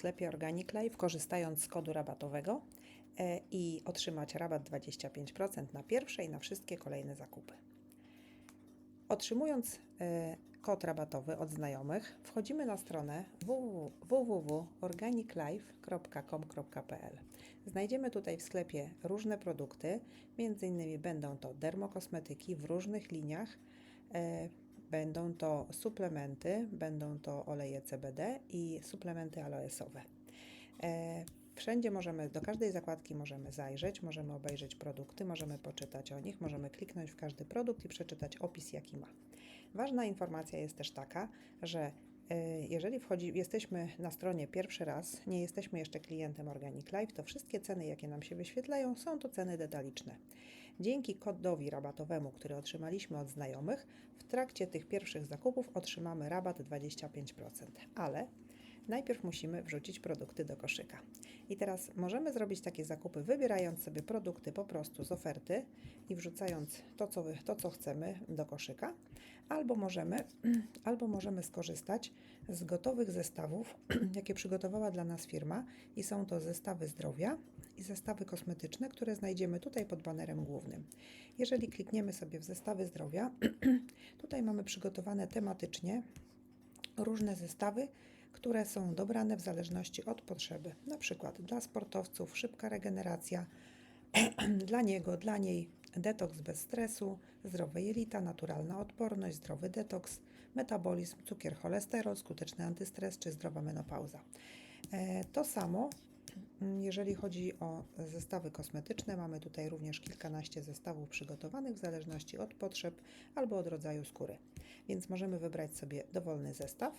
sklepie Organic Life, korzystając z kodu rabatowego e, i otrzymać rabat 25% na pierwsze i na wszystkie kolejne zakupy. Otrzymując e, kod rabatowy od znajomych, wchodzimy na stronę www.organiclife.com.pl. Znajdziemy tutaj w sklepie różne produkty, innymi będą to dermokosmetyki w różnych liniach, e, będą to suplementy, będą to oleje CBD i suplementy aloesowe. E, Wszędzie możemy, do każdej zakładki możemy zajrzeć, możemy obejrzeć produkty, możemy poczytać o nich, możemy kliknąć w każdy produkt i przeczytać opis, jaki ma. Ważna informacja jest też taka, że jeżeli wchodzi, jesteśmy na stronie pierwszy raz, nie jesteśmy jeszcze klientem Organic Life, to wszystkie ceny, jakie nam się wyświetlają, są to ceny detaliczne. Dzięki kodowi rabatowemu, który otrzymaliśmy od znajomych, w trakcie tych pierwszych zakupów otrzymamy rabat 25%, ale najpierw musimy wrzucić produkty do koszyka. I teraz możemy zrobić takie zakupy, wybierając sobie produkty po prostu z oferty i wrzucając to, co, to, co chcemy do koszyka, albo możemy, albo możemy skorzystać z gotowych zestawów, jakie przygotowała dla nas firma i są to zestawy zdrowia i zestawy kosmetyczne, które znajdziemy tutaj pod banerem głównym. Jeżeli klikniemy sobie w zestawy zdrowia, tutaj mamy przygotowane tematycznie różne zestawy, które są dobrane w zależności od potrzeby. Na przykład dla sportowców szybka regeneracja, dla niego, dla niej detoks bez stresu, zdrowe jelita, naturalna odporność, zdrowy detoks, metabolizm, cukier, cholesterol, skuteczny antystres czy zdrowa menopauza. E, To samo Mm, jeżeli chodzi o zestawy kosmetyczne, mamy tutaj również kilkanaście zestawów przygotowanych w zależności od potrzeb albo od rodzaju skóry. Więc możemy wybrać sobie dowolny zestaw.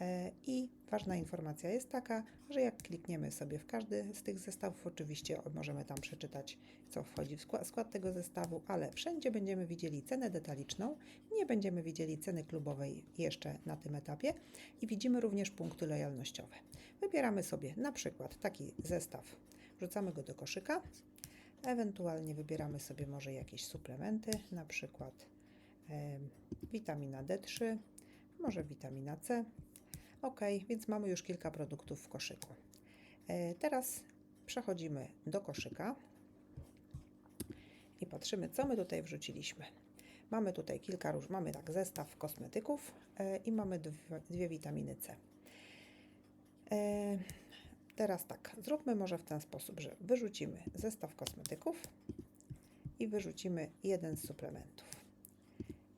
E, I ważna informacja jest taka, że jak klikniemy sobie w każdy z tych zestawów, oczywiście możemy tam przeczytać, co wchodzi w skład, tego zestawu, ale wszędzie będziemy widzieli cenę detaliczną, nie będziemy widzieli ceny klubowej jeszcze na tym etapie i widzimy również punkty lojalnościowe. Wybieramy sobie na przykład taki zestaw, wrzucamy go do koszyka, ewentualnie wybieramy sobie może jakieś suplementy, na przykład em, witamina D3, może witamina C. Ok, więc mamy już kilka produktów w koszyku. E, Teraz przechodzimy do koszyka i patrzymy, co my tutaj wrzuciliśmy. Mamy tutaj kilka róż, mamy tak zestaw kosmetyków e, i mamy dwie, dwie witaminy C. E, Teraz tak, zróbmy może w ten sposób, że wyrzucimy zestaw kosmetyków i wyrzucimy jeden z suplementów.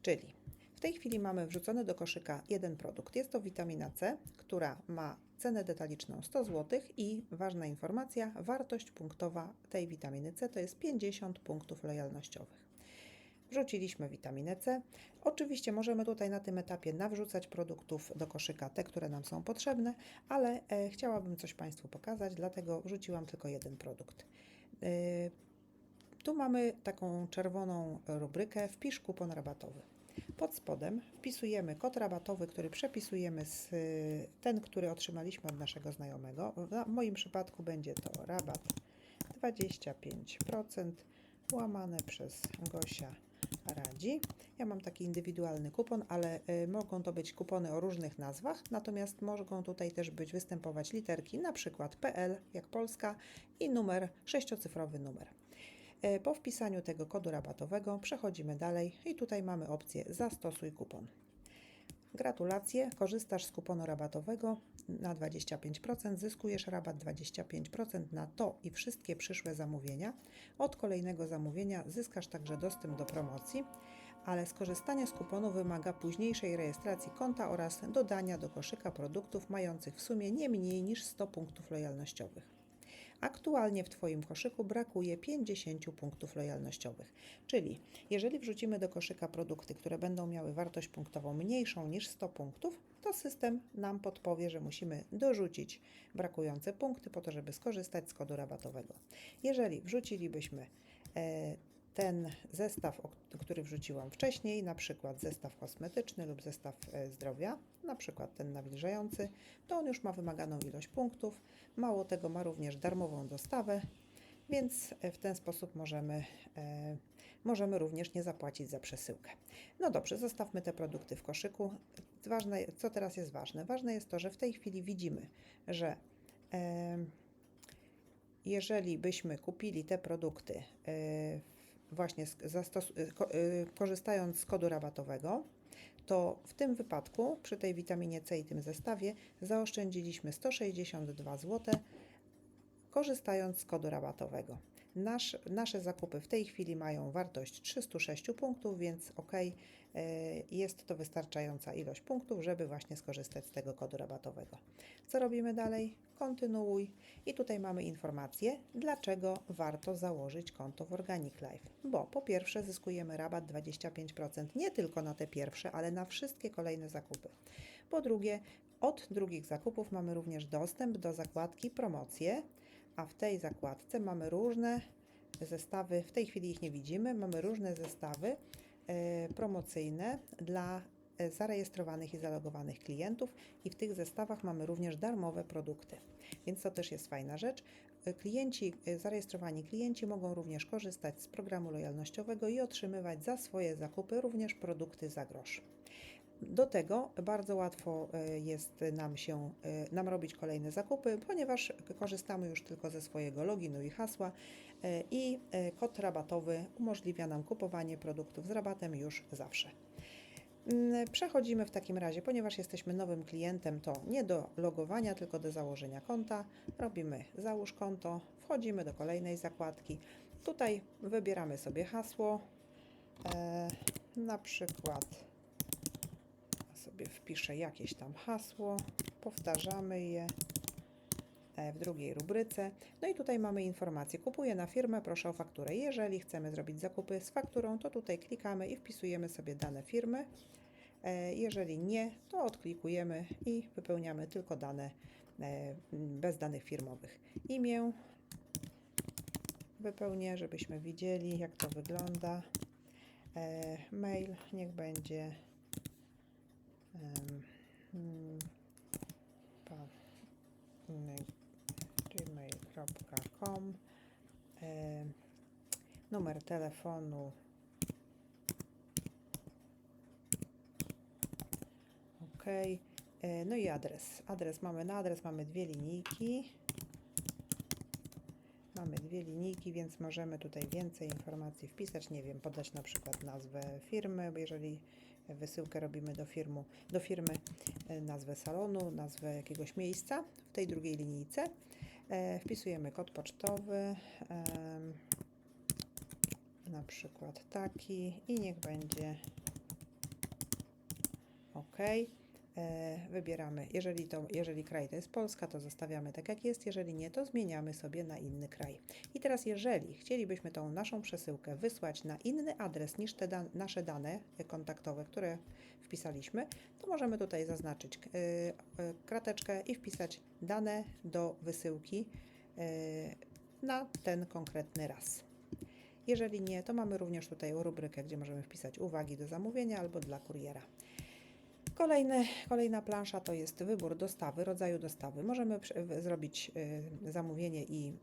Czyli tej chwili mamy wrzucony do koszyka jeden produkt. Jest to witamina C, która ma cenę detaliczną 100 zł i ważna informacja, wartość punktowa tej witaminy C to jest 50 punktów lojalnościowych. Wrzuciliśmy witaminę C. Oczywiście możemy tutaj na tym etapie nawrzucać produktów do koszyka, te, które nam są potrzebne, ale e, chciałabym coś Państwu pokazać, dlatego wrzuciłam tylko jeden produkt. E, tu mamy taką czerwoną rubrykę Wpisz kupon rabatowy. Pod spodem wpisujemy kod rabatowy, który przepisujemy z ten, który otrzymaliśmy od naszego znajomego. W moim przypadku będzie to rabat 25% łamane przez Gosia Radzi. Ja mam taki indywidualny kupon, ale y, mogą to być kupony o różnych nazwach, natomiast mogą tutaj też być występować literki, na przykład PL jak Polska i numer, sześciocyfrowy numer. E, Po wpisaniu tego kodu rabatowego przechodzimy dalej i tutaj mamy opcję zastosuj kupon. Gratulacje, korzystasz z kuponu rabatowego na 25%, zyskujesz rabat 25% na to i wszystkie przyszłe zamówienia. Od kolejnego zamówienia zyskasz także dostęp do promocji, ale skorzystanie z kuponu wymaga późniejszej rejestracji konta oraz dodania do koszyka produktów mających w sumie nie mniej niż 100 punktów lojalnościowych. Aktualnie w Twoim koszyku brakuje 50 punktów lojalnościowych. Czyli jeżeli wrzucimy do koszyka produkty, które będą miały wartość punktową mniejszą niż 100 punktów, to system nam podpowie, że musimy dorzucić brakujące punkty po to, żeby skorzystać z kodu rabatowego. Jeżeli wrzucilibyśmy e, ten zestaw, który wrzuciłam wcześniej, na przykład zestaw kosmetyczny lub zestaw e, zdrowia, na przykład ten nawilżający, to on już ma wymaganą ilość punktów. Mało tego, ma również darmową dostawę, więc e, w ten sposób możemy, e, możemy również nie zapłacić za przesyłkę. No dobrze, zostawmy te produkty w koszyku. Ważne, co teraz jest ważne? Ważne jest to, że w tej chwili widzimy, że Em, Jeżeli byśmy kupili te produkty e, właśnie ko- e, korzystając z kodu rabatowego, to w tym wypadku przy tej witaminie C i tym zestawie zaoszczędziliśmy 162 zł korzystając z kodu rabatowego. Nasz, nasze zakupy w tej chwili mają wartość 306 punktów, więc ok, e, jest to wystarczająca ilość punktów, żeby właśnie skorzystać z tego kodu rabatowego. Co robimy dalej? Kontynuuj i tutaj mamy informację, dlaczego warto założyć konto w Organic Life. Bo po pierwsze zyskujemy rabat 25% nie tylko na te pierwsze, ale na wszystkie kolejne zakupy. Po drugie, od drugich zakupów mamy również dostęp do zakładki promocje, a w tej zakładce mamy różne zestawy, w tej chwili ich nie widzimy, mamy różne zestawy e, promocyjne dla e, zarejestrowanych i zalogowanych klientów i w tych zestawach mamy również darmowe produkty. Więc to też jest fajna rzecz. E, Klienci, zarejestrowani klienci mogą również korzystać z programu lojalnościowego i otrzymywać za swoje zakupy również produkty za grosz. Do tego bardzo łatwo e, jest nam się e, nam robić kolejne zakupy, ponieważ korzystamy już tylko ze swojego loginu i hasła e, i kod rabatowy umożliwia nam kupowanie produktów z rabatem już zawsze. Mm, Przechodzimy w takim razie, ponieważ jesteśmy nowym klientem, to nie do logowania, tylko do założenia konta. Robimy załóż konto, wchodzimy do kolejnej zakładki. Tutaj wybieramy sobie hasło, na przykład sobie wpiszę jakieś tam hasło, powtarzamy je e, w drugiej rubryce. No i tutaj mamy informację. Kupuję na firmę, proszę o fakturę. Jeżeli chcemy zrobić zakupy z fakturą, to tutaj klikamy i wpisujemy sobie dane firmy. E, Jeżeli nie, to odklikujemy i wypełniamy tylko dane e, bez danych firmowych. Imię wypełnię, żebyśmy widzieli, jak to wygląda. Mail niech będzie gmail.com e, numer telefonu ok e, no i adres. Adres mamy na adres mamy dwie linijki. Mamy dwie linijki więc możemy tutaj więcej informacji wpisać. Nie wiem podać na przykład nazwę firmy jeżeli wysyłkę robimy do, firmu, do firmy e, nazwę salonu, nazwę jakiegoś miejsca w tej drugiej linijce. E, Wpisujemy kod pocztowy, na przykład taki i niech będzie OK. E, Wybieramy, jeżeli, to, jeżeli kraj to jest Polska, to zostawiamy tak jak jest, jeżeli nie, to zmieniamy sobie na inny kraj. I teraz, jeżeli chcielibyśmy tą naszą przesyłkę wysłać na inny adres niż te dan nasze dane kontaktowe, które wpisaliśmy, to możemy tutaj zaznaczyć y, y, krateczkę i wpisać dane do wysyłki na ten konkretny raz. Jeżeli nie, to mamy również tutaj rubrykę, gdzie możemy wpisać uwagi do zamówienia albo dla kuriera. Kolejny, kolejna plansza to jest wybór dostawy, rodzaju dostawy. Możemy zrobić y, zamówienie i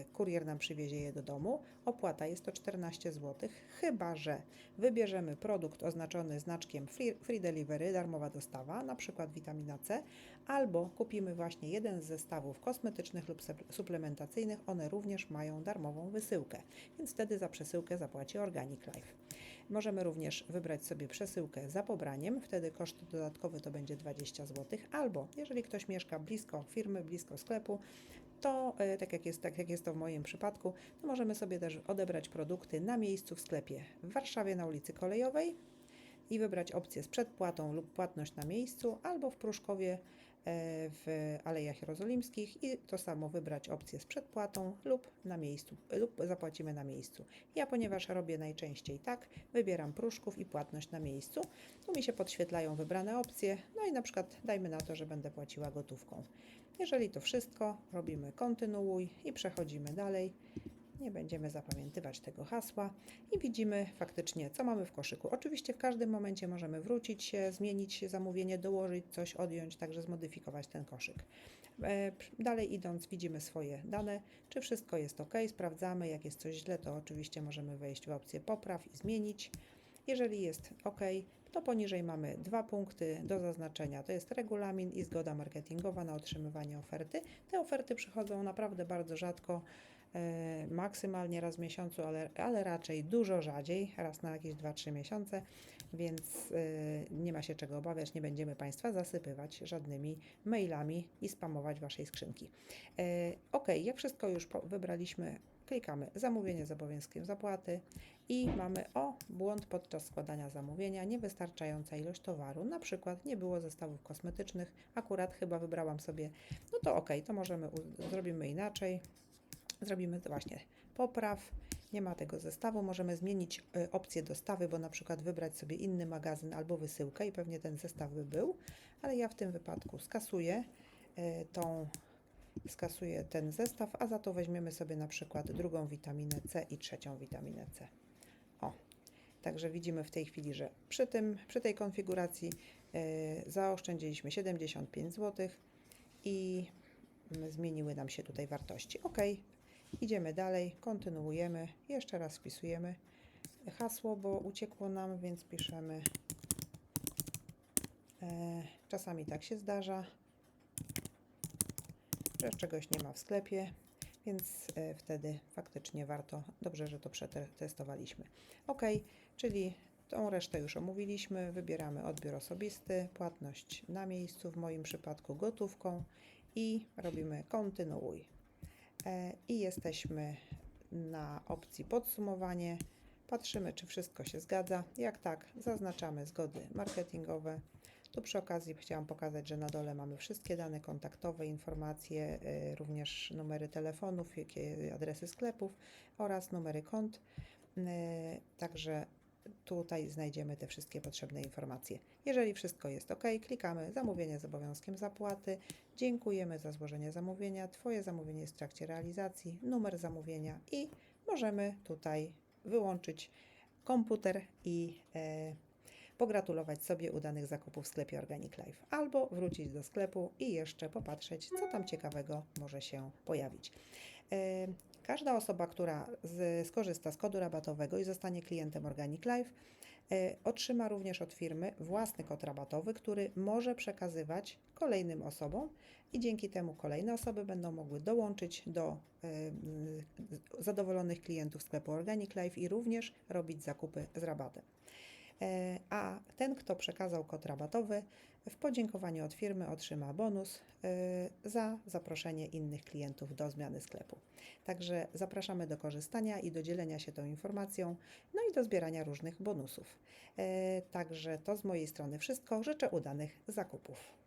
y, kurier nam przywiezie je do domu. Opłata jest to 14 zł, chyba że wybierzemy produkt oznaczony znaczkiem free, free delivery, darmowa dostawa, na przykład witamina C, albo kupimy właśnie jeden z zestawów kosmetycznych lub sup- suplementacyjnych, one również mają darmową wysyłkę, więc wtedy za przesyłkę zapłaci Organic Life. Możemy również wybrać sobie przesyłkę za pobraniem, wtedy koszt dodatkowy to będzie 20 zł, albo jeżeli ktoś mieszka blisko firmy, blisko sklepu, to e, tak jak, jest, tak jak jest to w moim przypadku, to możemy sobie też odebrać produkty na miejscu w sklepie w Warszawie na ulicy Kolejowej i wybrać opcję z przedpłatą lub płatność na miejscu, albo w Pruszkowie w Alejach Jerozolimskich i to samo wybrać opcję z przedpłatą lub na miejscu, lub zapłacimy na miejscu. Ja, ponieważ robię najczęściej tak, wybieram Pruszków i płatność na miejscu. Tu mi się podświetlają wybrane opcje, no i na przykład dajmy na to, że będę płaciła gotówką. Jeżeli to wszystko, robimy kontynuuj i przechodzimy dalej. Nie będziemy zapamiętywać tego hasła i widzimy faktycznie, co mamy w koszyku. Oczywiście w każdym momencie możemy wrócić się, zmienić zamówienie, dołożyć coś, odjąć, także zmodyfikować ten koszyk. E, Dalej idąc, widzimy swoje dane, czy wszystko jest ok, sprawdzamy. Jak jest coś źle, to oczywiście możemy wejść w opcję popraw i zmienić. Jeżeli jest ok, to poniżej mamy dwa punkty do zaznaczenia. To jest regulamin i zgoda marketingowa na otrzymywanie oferty. Te oferty przychodzą naprawdę bardzo rzadko, maksymalnie raz w miesiącu, ale, ale raczej dużo rzadziej, raz na jakieś 2-3 miesiące, więc e, nie ma się czego obawiać, nie będziemy Państwa zasypywać żadnymi mailami i spamować Waszej skrzynki. E, ok, jak wszystko już wybraliśmy, klikamy zamówienie z obowiązkiem zapłaty i mamy o błąd podczas składania zamówienia, niewystarczająca ilość towaru, na przykład nie było zestawów kosmetycznych, akurat chyba wybrałam sobie, no to ok, to możemy, zrobimy inaczej, zrobimy to właśnie popraw, nie ma tego zestawu, możemy zmienić y, opcję dostawy, bo na przykład wybrać sobie inny magazyn albo wysyłkę i pewnie ten zestaw by był, ale ja w tym wypadku skasuję y, tą skasuję ten zestaw, a za to weźmiemy sobie na przykład drugą witaminę C i trzecią witaminę C. O, także widzimy w tej chwili, że przy, tym, przy tej konfiguracji y, zaoszczędziliśmy 75 zł i mm, zmieniły nam się tutaj wartości. Ok, idziemy dalej, kontynuujemy. Jeszcze raz wpisujemy hasło, bo uciekło nam, więc piszemy. E, czasami tak się zdarza że czegoś nie ma w sklepie, więc e, wtedy faktycznie warto, dobrze, że to przetestowaliśmy. Ok, czyli tą resztę już omówiliśmy, wybieramy odbiór osobisty, płatność na miejscu, w moim przypadku gotówką i robimy kontynuuj. E, I jesteśmy na opcji podsumowanie. Patrzymy, czy wszystko się zgadza. Jak tak, zaznaczamy zgody marketingowe. Tu przy okazji chciałam pokazać, że na dole mamy wszystkie dane kontaktowe, informacje, y, również numery telefonów, adresy sklepów oraz numery kont. Y, Także tutaj znajdziemy te wszystkie potrzebne informacje. Jeżeli wszystko jest ok, klikamy zamówienie z obowiązkiem zapłaty. Dziękujemy za złożenie zamówienia. Twoje zamówienie jest w trakcie realizacji, numer zamówienia i możemy tutaj wyłączyć komputer i e, pogratulować sobie udanych zakupów w sklepie Organic Life, albo wrócić do sklepu i jeszcze popatrzeć, co tam ciekawego może się pojawić. E, Każda osoba, która z, skorzysta z kodu rabatowego i zostanie klientem Organic Life, otrzyma również od firmy własny kod rabatowy, który może przekazywać kolejnym osobom i dzięki temu kolejne osoby będą mogły dołączyć do e, zadowolonych klientów sklepu Organic Life i również robić zakupy z rabatem. E, A ten, kto przekazał kod rabatowy, w podziękowaniu od firmy otrzyma bonus e, za zaproszenie innych klientów do zmiany sklepu. Także zapraszamy do korzystania i do dzielenia się tą informacją, no i do zbierania różnych bonusów. E, Także to z mojej strony wszystko. Życzę udanych zakupów.